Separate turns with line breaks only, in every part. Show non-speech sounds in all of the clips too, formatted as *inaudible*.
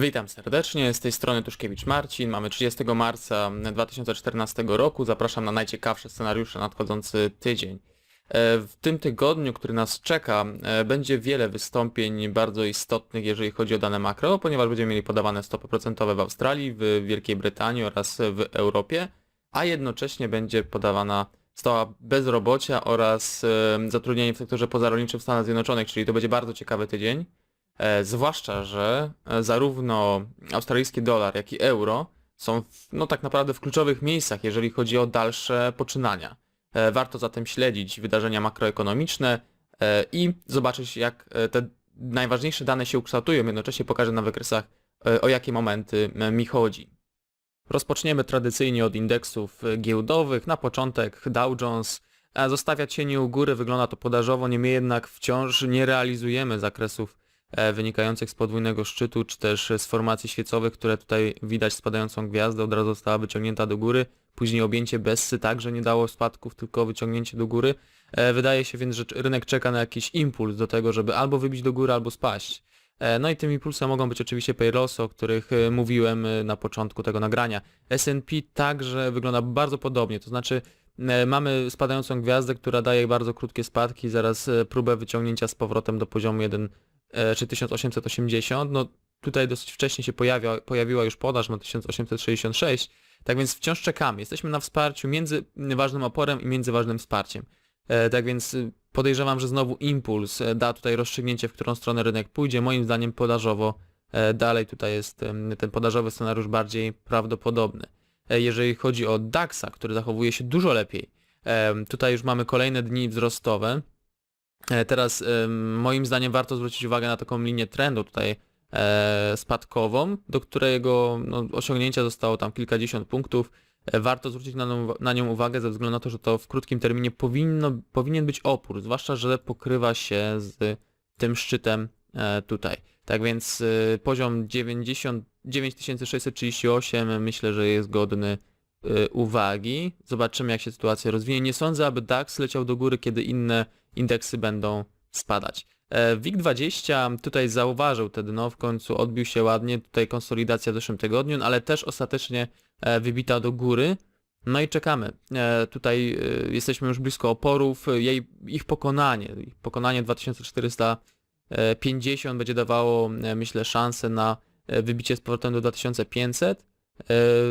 Witam serdecznie, z tej strony Tuszkiewicz Marcin. Mamy 30 marca 2014 roku. Zapraszam na najciekawsze scenariusze na nadchodzący tydzień. E, W tym tygodniu, który nas czeka, e, będzie wiele wystąpień bardzo istotnych, jeżeli chodzi o dane makro, ponieważ będziemy mieli podawane stopy procentowe w Australii, w Wielkiej Brytanii oraz w Europie, a jednocześnie będzie podawana stopa bezrobocia oraz e, zatrudnienie w sektorze pozarolniczym w Stanach Zjednoczonych, czyli to będzie bardzo ciekawy tydzień. E, zwłaszcza, że e, zarówno australijski dolar, jak i euro są w, no tak naprawdę w kluczowych miejscach, jeżeli chodzi o dalsze poczynania. E, warto zatem śledzić wydarzenia makroekonomiczne i zobaczyć, jak te najważniejsze dane się ukształtują. Jednocześnie pokażę na wykresach, o jakie momenty mi chodzi. Rozpoczniemy tradycyjnie od indeksów giełdowych. Na początek Dow Jones zostawia cienie u góry, wygląda to podażowo, niemniej jednak wciąż nie realizujemy zakresów wynikających z podwójnego szczytu, czy też z formacji świecowych, które tutaj widać spadającą gwiazdę, od razu została wyciągnięta do góry. Później objęcie Bessy także nie dało spadków, tylko wyciągnięcie do góry. E, Wydaje się więc, że rynek czeka na jakiś impuls do tego, żeby albo wybić do góry, albo spaść. E, No i tym impulsem mogą być oczywiście payrollsy, o których e, mówiłem e, na początku tego nagrania. S&P także wygląda bardzo podobnie, to znaczy e, mamy spadającą gwiazdę, która daje bardzo krótkie spadki, zaraz e, próbę wyciągnięcia z powrotem do poziomu 1 e, czy 1880. No tutaj dosyć wcześnie się pojawia, pojawiła już podaż na 1866, tak więc wciąż czekamy. Jesteśmy na wsparciu między ważnym oporem i między ważnym wsparciem. E, Tak więc y, podejrzewam, że znowu impuls e, da tutaj rozstrzygnięcie, w którą stronę rynek pójdzie. Moim zdaniem podażowo e, dalej tutaj jest ten podażowy scenariusz bardziej prawdopodobny. E, Jeżeli chodzi o DAXa, który zachowuje się dużo lepiej, tutaj już mamy kolejne dni wzrostowe. E, Teraz moim zdaniem warto zwrócić uwagę na taką linię trendu tutaj e, spadkową, do którego no, osiągnięcia zostało tam kilkadziesiąt punktów. E, Warto zwrócić na nią, na nią uwagę ze względu na to, że to w krótkim terminie powinno, powinien być opór, zwłaszcza, że pokrywa się z tym szczytem tutaj. Tak więc poziom 90, 9638 myślę, że jest godny uwagi. Zobaczymy jak się sytuacja rozwinie. Nie sądzę, aby DAX leciał do góry, kiedy inne indeksy będą spadać. E, WIG20 tutaj zauważył te dno, w końcu odbił się ładnie, tutaj konsolidacja w zeszłym tygodniu, no ale też ostatecznie e, wybita do góry. No i czekamy. E, Tutaj jesteśmy już blisko oporów, jej, ich pokonanie, ich pokonanie 2450 będzie dawało, myślę, szansę na wybicie z powrotem do 2500. E,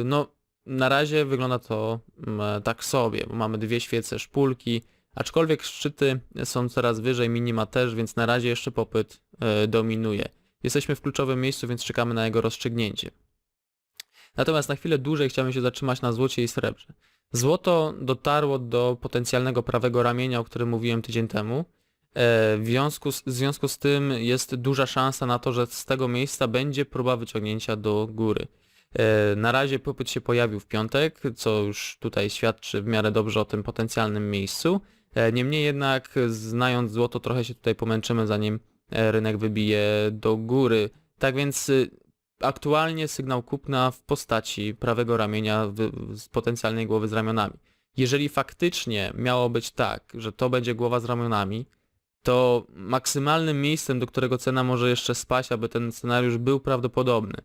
No, na razie wygląda to mm, tak sobie, bo mamy dwie świece szpulki, aczkolwiek szczyty są coraz wyżej, minima też, więc na razie jeszcze popyt e, dominuje. Jesteśmy w kluczowym miejscu, więc czekamy na jego rozstrzygnięcie. Natomiast na chwilę dłużej chciałbym się zatrzymać na złocie i srebrze. Złoto dotarło do potencjalnego prawego ramienia, o którym mówiłem tydzień temu. E, W związku z, w związku z tym jest duża szansa na to, że z tego miejsca będzie próba wyciągnięcia do góry. E, Na razie popyt się pojawił w piątek, co już tutaj świadczy w miarę dobrze o tym potencjalnym miejscu. E, Niemniej jednak, znając złoto, trochę się tutaj pomęczymy, zanim e, rynek wybije do góry. Tak więc y, aktualnie sygnał kupna w postaci prawego ramienia z potencjalnej głowy z ramionami. Jeżeli faktycznie miało być tak, że to będzie głowa z ramionami, to maksymalnym miejscem, do którego cena może jeszcze spaść, aby ten scenariusz był prawdopodobny,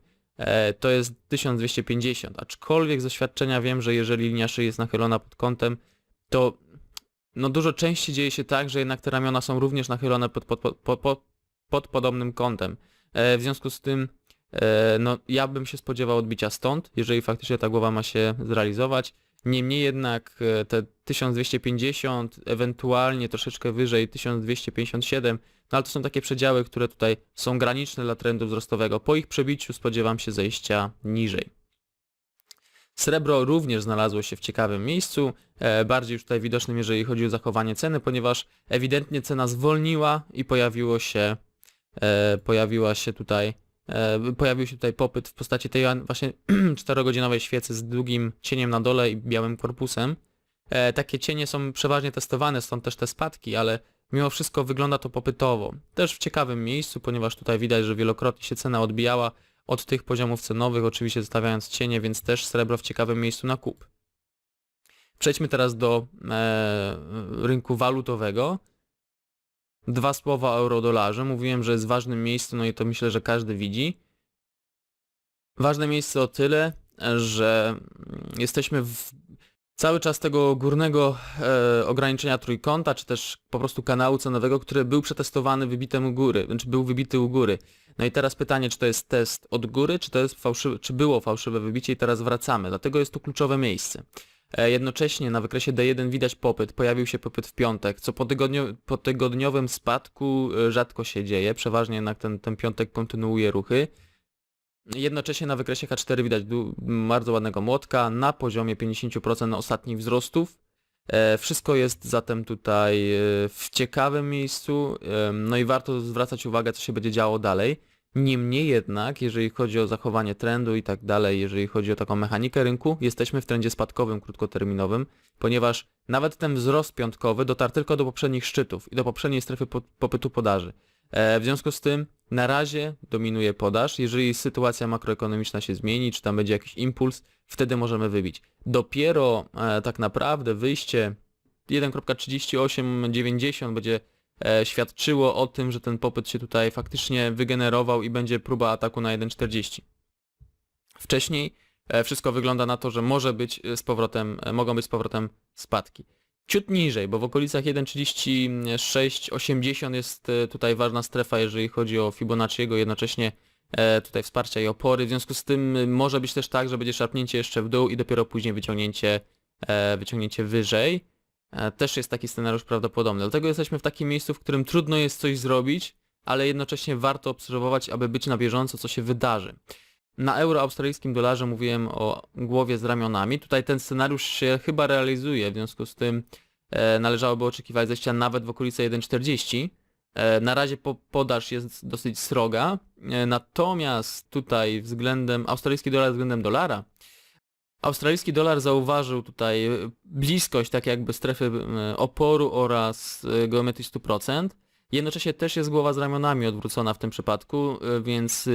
to jest 1250. Aczkolwiek z doświadczenia wiem, że jeżeli linia szyi jest nachylona pod kątem, to no dużo częściej dzieje się tak, że jednak te ramiona są również nachylone pod, pod, pod, pod, pod, pod podobnym kątem. E, w związku z tym E, No, ja bym się spodziewał odbicia stąd, jeżeli faktycznie ta głowa ma się zrealizować. Niemniej jednak e, te 1250, ewentualnie troszeczkę wyżej 1257, no ale to są takie przedziały, które tutaj są graniczne dla trendu wzrostowego. Po ich przebiciu spodziewam się zejścia niżej. Srebro również znalazło się w ciekawym miejscu, e, bardziej już tutaj widocznym, jeżeli chodzi o zachowanie ceny, ponieważ ewidentnie cena zwolniła i pojawiło się, e, pojawiła się tutaj pojawił się tutaj popyt w postaci tej właśnie *clears throat* 4-godzinowej świecy z długim cieniem na dole i białym korpusem. E, Takie cienie są przeważnie testowane, stąd też te spadki, ale mimo wszystko wygląda to popytowo. Też w ciekawym miejscu, ponieważ tutaj widać, że wielokrotnie się cena odbijała od tych poziomów cenowych, oczywiście zostawiając cienie, więc też srebro w ciekawym miejscu na kup. Przejdźmy teraz do e, rynku walutowego. Dwa słowa o euro-dolarze. Mówiłem, że jest w ważnym miejscu, no i to myślę, że każdy widzi. Ważne miejsce o tyle, że jesteśmy w cały czas tego górnego e, ograniczenia trójkąta, czy też po prostu kanału cenowego, który był przetestowany wybitem u góry, znaczy był wybity u góry. No i teraz pytanie, czy to jest test od góry, czy to jest fałszywe, czy było fałszywe wybicie i teraz wracamy. Dlatego jest to kluczowe miejsce. E, Jednocześnie na wykresie D1 widać popyt, pojawił się popyt w piątek, co po, tygodnio, po tygodniowym spadku e, rzadko się dzieje, przeważnie jednak ten, ten piątek kontynuuje ruchy. Jednocześnie na wykresie H4 widać bardzo ładnego młotka na poziomie 50% ostatnich wzrostów. E, Wszystko jest zatem tutaj w ciekawym miejscu, no i warto zwracać uwagę, co się będzie działo dalej. Niemniej jednak, jeżeli chodzi o zachowanie trendu i tak dalej, jeżeli chodzi o taką mechanikę rynku, jesteśmy w trendzie spadkowym krótkoterminowym, ponieważ nawet ten wzrost piątkowy dotarł tylko do poprzednich szczytów i do poprzedniej strefy po- popytu podaży. E, W związku z tym na razie dominuje podaż. Jeżeli sytuacja makroekonomiczna się zmieni, czy tam będzie jakiś impuls, wtedy możemy wybić. Dopiero e, tak naprawdę wyjście 1.3890 będzie świadczyło o tym, że ten popyt się tutaj faktycznie wygenerował i będzie próba ataku na 1.40. Wcześniej e, wszystko wygląda na to, że może być e, z powrotem, e, mogą być z powrotem spadki. Ciut niżej, bo w okolicach 1.3680 jest e, tutaj ważna strefa, jeżeli chodzi o Fibonacciego, jednocześnie e, tutaj wsparcia i opory. W związku z tym może być też tak, że będzie szarpnięcie jeszcze w dół i dopiero później wyciągnięcie, e, wyciągnięcie wyżej. E, Też jest taki scenariusz prawdopodobny. Dlatego jesteśmy w takim miejscu, w którym trudno jest coś zrobić, ale jednocześnie warto obserwować, aby być na bieżąco, co się wydarzy. Na euro australijskim dolarze mówiłem o głowie z ramionami. Tutaj ten scenariusz się chyba realizuje, w związku z tym e, należałoby oczekiwać zejścia nawet w okolice 1,40. E, na razie po, podaż jest dosyć sroga, e, natomiast tutaj względem australijski dolar względem dolara, australijski dolar zauważył tutaj e, bliskość tak jakby strefy e, oporu oraz e, geometrii 100%. Jednocześnie też jest głowa z ramionami odwrócona w tym przypadku, więc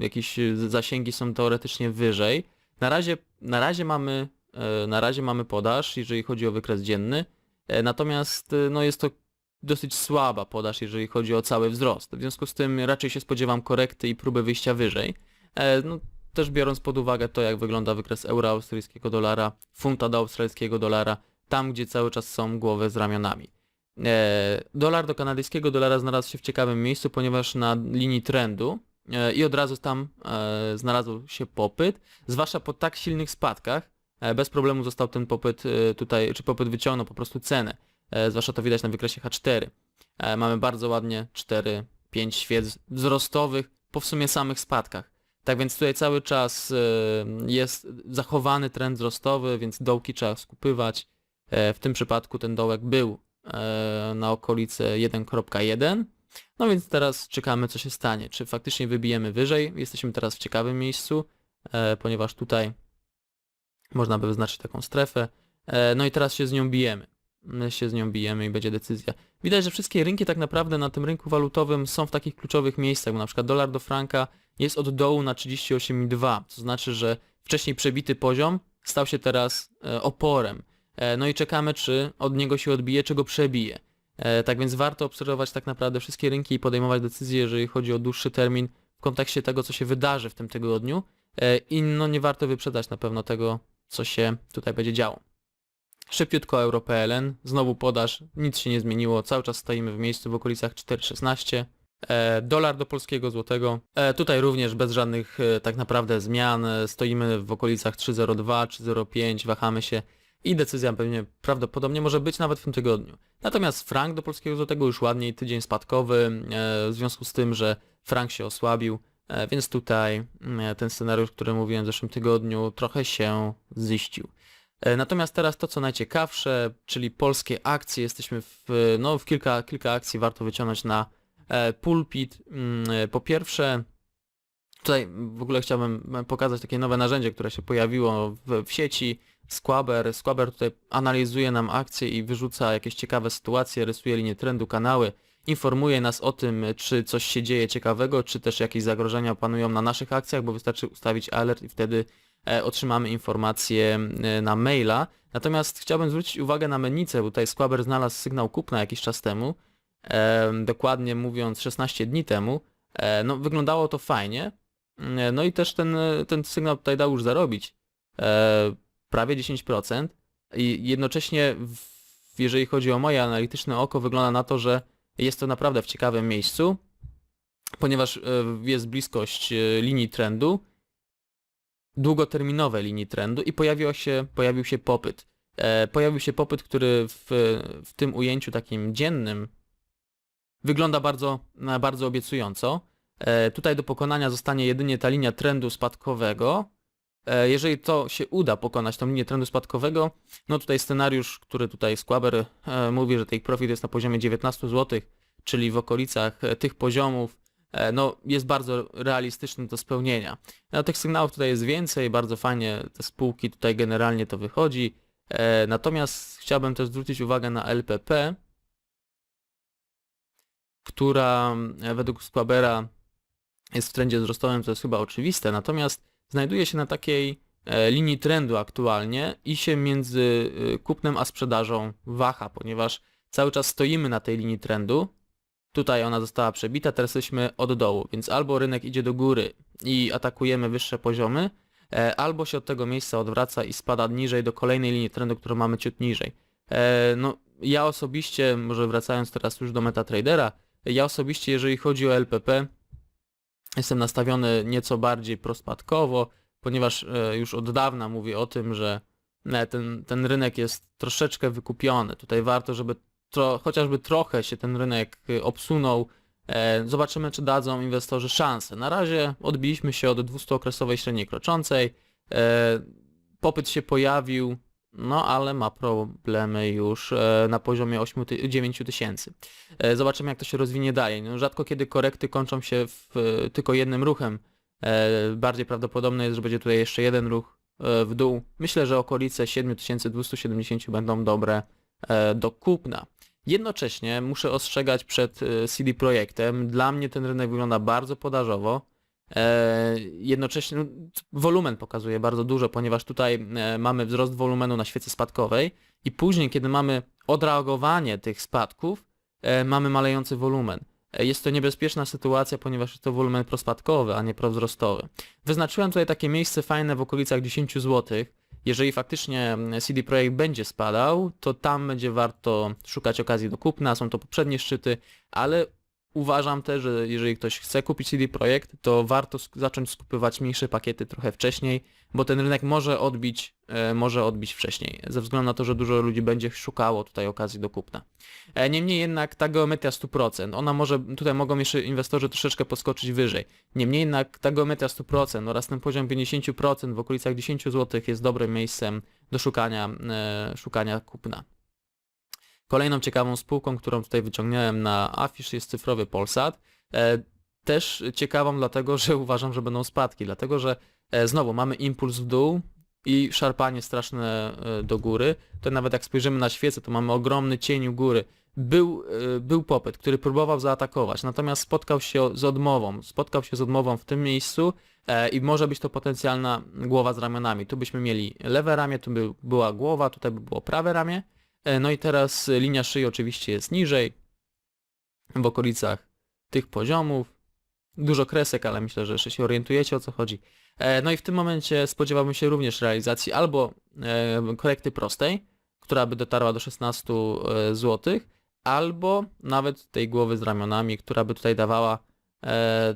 jakieś zasięgi są teoretycznie wyżej. Na razie, na razie mamy na razie mamy podaż, jeżeli chodzi o wykres dzienny, natomiast no jest to dosyć słaba podaż, jeżeli chodzi o cały wzrost. W związku z tym raczej się spodziewam korekty i próby wyjścia wyżej. No, też biorąc pod uwagę to, jak wygląda wykres euro australijskiego dolara, funta do australijskiego dolara, tam gdzie cały czas są głowy z ramionami. E, Dolar do kanadyjskiego dolara znalazł się w ciekawym miejscu, ponieważ na linii trendu e, i od razu tam e, znalazł się popyt, zwłaszcza po tak silnych spadkach, e, bez problemu został ten popyt e, tutaj, czy popyt wyciągnął po prostu cenę, e, zwłaszcza to widać na wykresie H4. E, Mamy bardzo ładnie 4, 5 świec wzrostowych po w sumie samych spadkach. Tak więc tutaj cały czas e, jest zachowany trend wzrostowy, więc dołki trzeba skupywać. E, W tym przypadku ten dołek był e, na okolice 1.1. No więc teraz czekamy co się stanie. Czy faktycznie wybijemy wyżej? Jesteśmy teraz w ciekawym miejscu, ponieważ tutaj można by wyznaczyć taką strefę. No i teraz się z nią bijemy. My się z nią bijemy i będzie decyzja. Widać, że wszystkie rynki tak naprawdę na tym rynku walutowym są w takich kluczowych miejscach, bo na przykład dolar do franka jest od dołu na 38,2, co znaczy, że wcześniej przebity poziom stał się teraz e, oporem. E, No i czekamy, czy od niego się odbije, czy go przebije. E, Tak więc warto obserwować tak naprawdę wszystkie rynki i podejmować decyzje, jeżeli chodzi o dłuższy termin w kontekście tego, co się wydarzy w tym tygodniu. I no nie warto wyprzedać na pewno tego, co się tutaj będzie działo. Szybciutko EuroPLN, znowu podaż, nic się nie zmieniło, cały czas stoimy w miejscu w okolicach 4,16. E, dolar do polskiego złotego. E, tutaj również bez żadnych e, tak naprawdę zmian. Stoimy w okolicach 3,02, 3,05, wahamy się i decyzja pewnie prawdopodobnie może być nawet w tym tygodniu. Natomiast frank do polskiego złotego już ładniej, tydzień spadkowy, w związku z tym, że frank się osłabił, więc tutaj ten scenariusz, który mówiłem w zeszłym tygodniu, trochę się ziścił. E, Natomiast teraz to, co najciekawsze, czyli polskie akcje, jesteśmy w, no, w kilka, kilka akcji warto wyciągnąć na e, pulpit. Mm, e, Po pierwsze, tutaj w ogóle chciałbym pokazać takie nowe narzędzie, które się pojawiło w, w sieci. Squaber. Squaber tutaj analizuje nam akcje i wyrzuca jakieś ciekawe sytuacje, rysuje linię trendu, kanały, informuje nas o tym, czy coś się dzieje ciekawego, czy też jakieś zagrożenia panują na naszych akcjach, bo wystarczy ustawić alert i wtedy otrzymamy informacje e, na maila. Natomiast chciałbym zwrócić uwagę na menicę, bo tutaj Squaber znalazł sygnał kupna jakiś czas temu, e, dokładnie mówiąc 16 dni temu. E, no wyglądało to fajnie, E, No i też ten, e, ten sygnał tutaj dał już zarobić. E, prawie 10% i jednocześnie jeżeli chodzi o moje analityczne oko wygląda na to, że jest to naprawdę w ciekawym miejscu, ponieważ e, jest bliskość e, linii trendu, długoterminowej linii trendu i pojawiła się, pojawił się popyt. E, Pojawił się popyt, który w, w tym ujęciu takim dziennym wygląda bardzo, na bardzo obiecująco. E, Tutaj do pokonania zostanie jedynie ta linia trendu spadkowego. E, Jeżeli to się uda pokonać tą linię trendu spadkowego, no tutaj scenariusz, który tutaj Squaber e, mówi, że take profit jest na poziomie 19 zł, czyli w okolicach e, tych poziomów, e, no jest bardzo realistyczny do spełnienia. No, tych sygnałów tutaj jest więcej, bardzo fajnie te spółki tutaj generalnie to wychodzi. E, Natomiast chciałbym też zwrócić uwagę na LPP, która e, według Squabera jest w trendzie wzrostowym, to jest chyba oczywiste, natomiast znajduje się na takiej e, linii trendu aktualnie i się między e, kupnem a sprzedażą waha, ponieważ cały czas stoimy na tej linii trendu. Tutaj ona została przebita, teraz jesteśmy od dołu, więc albo rynek idzie do góry i atakujemy wyższe poziomy, e, albo się od tego miejsca odwraca i spada niżej do kolejnej linii trendu, którą mamy ciut niżej. E, No, ja osobiście, może wracając teraz już do MetaTradera, ja osobiście, jeżeli chodzi o LPP, jestem nastawiony nieco bardziej prospadkowo, ponieważ e, już od dawna mówię o tym, że ten, ten rynek jest troszeczkę wykupiony. Tutaj warto, żeby tro, chociażby trochę się ten rynek e, obsunął. E, Zobaczymy, czy dadzą inwestorzy szansę. Na razie odbiliśmy się od 200-okresowej średniej kroczącej. E, Popyt się pojawił, no ale ma problemy już e, na poziomie 8 ty- 9 tysięcy. Zobaczymy, jak to się rozwinie dalej. No, rzadko kiedy korekty kończą się w, tylko jednym ruchem. Bardziej prawdopodobne jest, że będzie tutaj jeszcze jeden ruch w dół. Myślę, że okolice 7270 będą dobre do kupna. Jednocześnie muszę ostrzegać przed e, CD Projektem. Dla mnie ten rynek wygląda bardzo podażowo. E, Jednocześnie no, wolumen pokazuje bardzo dużo, ponieważ tutaj e, mamy wzrost wolumenu na świecy spadkowej i później, kiedy mamy odreagowanie tych spadków, mamy malejący wolumen. Jest to niebezpieczna sytuacja, ponieważ jest to wolumen prospadkowy, a nie prowzrostowy. Wyznaczyłem tutaj takie miejsce fajne w okolicach 10 zł. Jeżeli faktycznie mm, CD Projekt będzie spadał, to tam będzie warto szukać okazji do kupna, są to poprzednie szczyty, ale uważam też, że jeżeli ktoś chce kupić CD Projekt, to warto sk- zacząć skupywać mniejsze pakiety trochę wcześniej, bo ten rynek może odbić, e, może odbić wcześniej, ze względu na to, że dużo ludzi będzie szukało tutaj okazji do kupna. E, Niemniej jednak ta geometria 100%, ona może, tutaj mogą jeszcze inwestorzy troszeczkę podskoczyć wyżej. Niemniej jednak ta geometria 100% oraz ten poziom 50% w okolicach 10 zł jest dobrym miejscem do szukania, e, szukania kupna. Kolejną ciekawą spółką, którą tutaj wyciągnąłem na afisz jest cyfrowy Polsat. E, Też ciekawą dlatego, że *laughs* uważam, że będą spadki, dlatego że e, znowu mamy impuls w dół i szarpanie straszne e, do góry. To nawet jak spojrzymy na świecę, to mamy ogromny cień u góry. Był, był popyt, który próbował zaatakować, natomiast spotkał się z odmową. Spotkał się z odmową w tym miejscu i może być to potencjalna głowa z ramionami. Tu byśmy mieli lewe ramię, tu by była głowa, tutaj by było prawe ramię. E, No i teraz linia szyi oczywiście jest niżej, w okolicach tych poziomów. Dużo kresek, ale myślę, że jeszcze się orientujecie o co chodzi. E, No i w tym momencie spodziewałbym się również realizacji albo e, korekty prostej, która by dotarła do 16 zł, albo nawet tej głowy z ramionami, która by tutaj dawała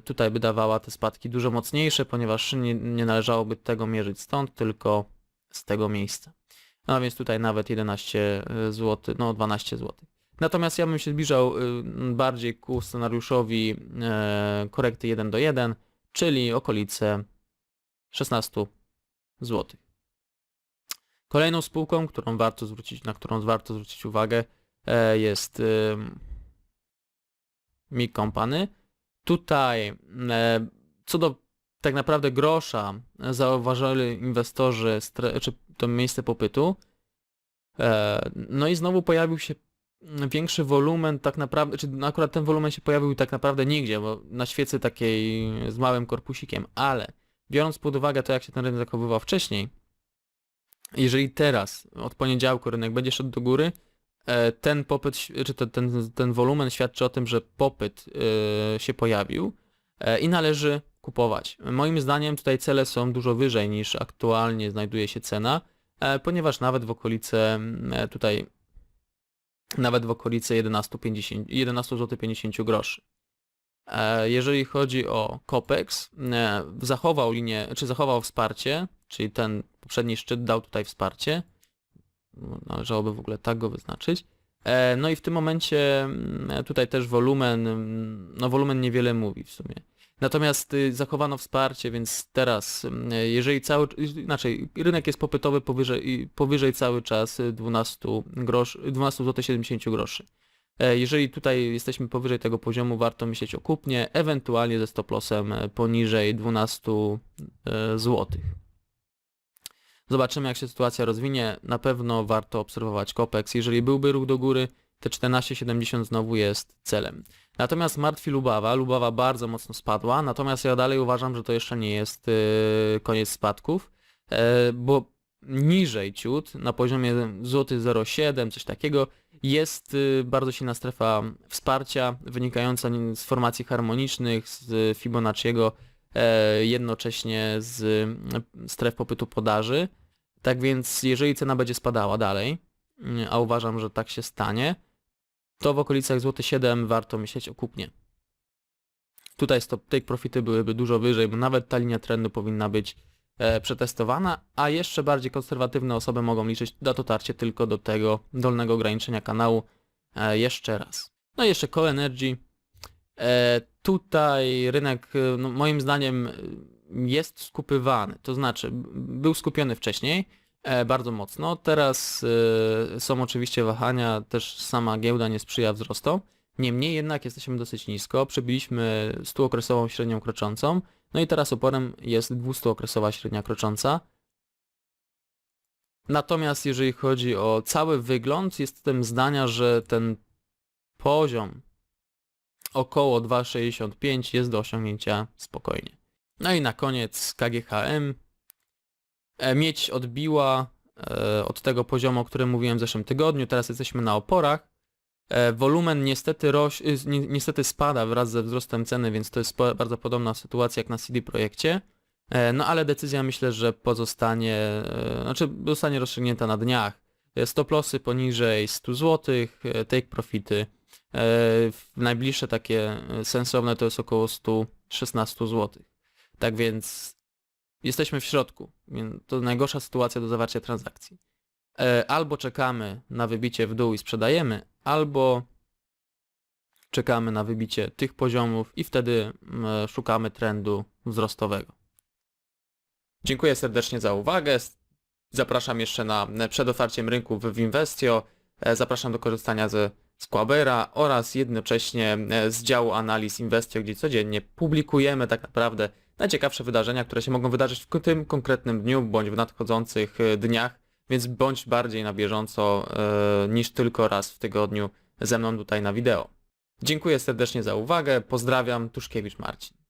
tutaj by dawała te spadki dużo mocniejsze, ponieważ nie, nie należałoby tego mierzyć stąd, tylko z tego miejsca. No więc tutaj nawet 11 zł, no 12 zł. Natomiast ja bym się zbliżał y, bardziej ku scenariuszowi e, korekty 1 do 1, czyli okolice 16 zł. Kolejną spółką, którą warto zwrócić, na którą warto zwrócić uwagę e, jest Mi Company. Tutaj e, co do tak naprawdę grosza zauważyli inwestorzy czy to miejsce popytu. E, No i znowu pojawił się większy wolumen, tak naprawdę, czy no akurat ten wolumen się pojawił tak naprawdę nigdzie, bo na świecy takiej z małym korpusikiem, ale biorąc pod uwagę to, jak się ten rynek zachowywał wcześniej, jeżeli teraz od poniedziałku rynek będzie szedł do góry, e, ten popyt, czy ten, ten, ten wolumen świadczy o tym, że popyt e, się pojawił e, i należy kupować. Moim zdaniem tutaj cele są dużo wyżej niż aktualnie znajduje się cena, e, ponieważ nawet w okolice mm, e, tutaj nawet w okolice 11,50 11 zł 50 groszy. E, Jeżeli chodzi o Copex, zachował linię, czy zachował wsparcie, czyli ten poprzedni szczyt dał tutaj wsparcie. Należałoby w ogóle tak go wyznaczyć. No i w tym momencie mm, tutaj też wolumen, mm, no wolumen niewiele mówi w sumie. Natomiast y, zachowano wsparcie, więc teraz, mm, jeżeli cały, inaczej, rynek jest popytowy powyżej, powyżej cały czas y, 12 grosz, 12 zł 70 groszy. E, Jeżeli tutaj jesteśmy powyżej tego poziomu, warto myśleć o kupnie, ewentualnie ze stop lossem e, poniżej 12 zł. Zobaczymy jak się sytuacja rozwinie. Na pewno warto obserwować Copex. Jeżeli byłby ruch do góry, te 14,70 znowu jest celem. Natomiast martwi Lubawa. Lubawa bardzo mocno spadła, natomiast ja dalej uważam, że to jeszcze nie jest e, koniec spadków, e, bo niżej ciut, na poziomie złoty 0,7, coś takiego, jest y, bardzo silna strefa wsparcia wynikająca z formacji harmonicznych, z Fibonacciego, e, jednocześnie z mm, stref popytu podaży. Tak więc jeżeli cena będzie spadała dalej, mm, a uważam, że tak się stanie, to w okolicach złoty 7 warto myśleć o kupnie. Tutaj stop take profity byłyby dużo wyżej, bo nawet ta linia trendu powinna być e, przetestowana, a jeszcze bardziej konserwatywne osoby mogą liczyć na dotarcie tylko do tego dolnego ograniczenia kanału e, jeszcze raz. No i jeszcze Core Energy. E, tutaj rynek e, no, moim zdaniem e, jest skupywany, to znaczy był skupiony wcześniej bardzo mocno, teraz e, są oczywiście wahania, też sama giełda nie sprzyja wzrostom, niemniej jednak jesteśmy dosyć nisko, przebiliśmy 100-okresową średnią kroczącą, no i teraz oporem jest 200-okresowa średnia krocząca. Natomiast jeżeli chodzi o cały wygląd, jestem zdania, że ten poziom około 2,65 jest do osiągnięcia spokojnie. No i na koniec KGHM. E, Miedź odbiła e, od tego poziomu, o którym mówiłem w zeszłym tygodniu, teraz jesteśmy na oporach. E, Wolumen niestety, roś, y, ni- niestety spada wraz ze wzrostem ceny, więc to jest bardzo podobna sytuacja jak na CD Projekcie. No ale decyzja myślę, że pozostanie, znaczy zostanie rozstrzygnięta na dniach. Stop lossy poniżej 100 zł, take profity. Najbliższe takie sensowne to jest około 116 zł. Tak więc jesteśmy w środku. To najgorsza sytuacja do zawarcia transakcji. E, Albo czekamy na wybicie w dół i sprzedajemy, albo czekamy na wybicie tych poziomów i wtedy szukamy trendu wzrostowego. Dziękuję serdecznie za uwagę. Zapraszam jeszcze na przed otwarciem rynku w Winvestio. E, Zapraszam do korzystania ze Squabera oraz jednocześnie e, z działu analiz Investio, gdzie codziennie publikujemy tak naprawdę najciekawsze wydarzenia, które się mogą wydarzyć w tym konkretnym dniu bądź w nadchodzących e, dniach, więc bądź bardziej na bieżąco e, niż tylko raz w tygodniu ze mną tutaj na wideo. Dziękuję serdecznie za uwagę, pozdrawiam, Tuszkiewicz Marcin.